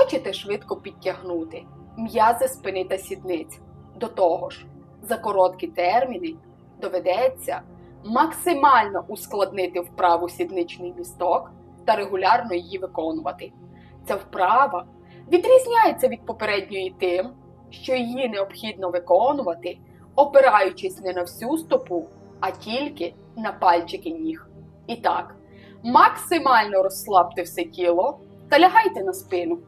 Хочете швидко підтягнути м'язи спини та сідниць. До того ж, за короткі терміни доведеться максимально ускладнити вправу сідничний місток та регулярно її виконувати. Ця вправа відрізняється від попередньої тим, що її необхідно виконувати, опираючись не на всю стопу, а тільки на пальчики ніг. І так, максимально розслабте все тіло та лягайте на спину.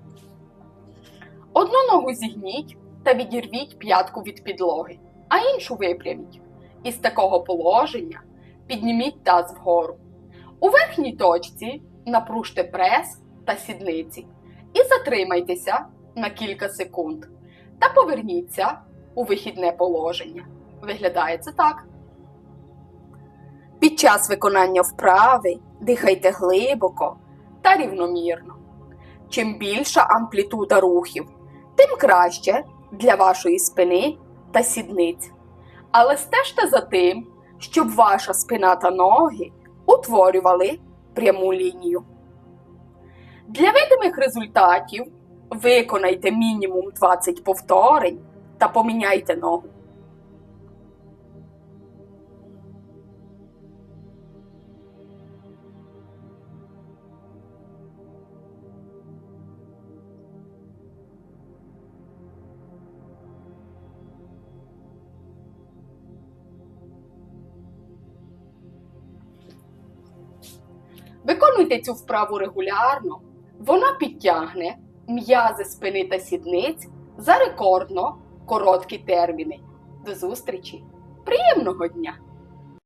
Одну ногу зігніть та відірвіть п'ятку від підлоги, а іншу випряміть. Із такого положення підніміть таз вгору. У верхній точці напружте прес та сідниці і затримайтеся на кілька секунд та поверніться у вихідне положення. Виглядає це так. Під час виконання вправи дихайте глибоко та рівномірно. Чим більша амплітуда рухів, тим краще для вашої спини та сідниць. Але стежте за тим, щоб ваша спина та ноги утворювали пряму лінію. Для видимих результатів виконайте мінімум 20 повторень та поміняйте ногу. Виконуйте цю вправу регулярно. Вона підтягне м'язи спини та сідниць за рекордно короткі терміни. До зустрічі! Приємного дня!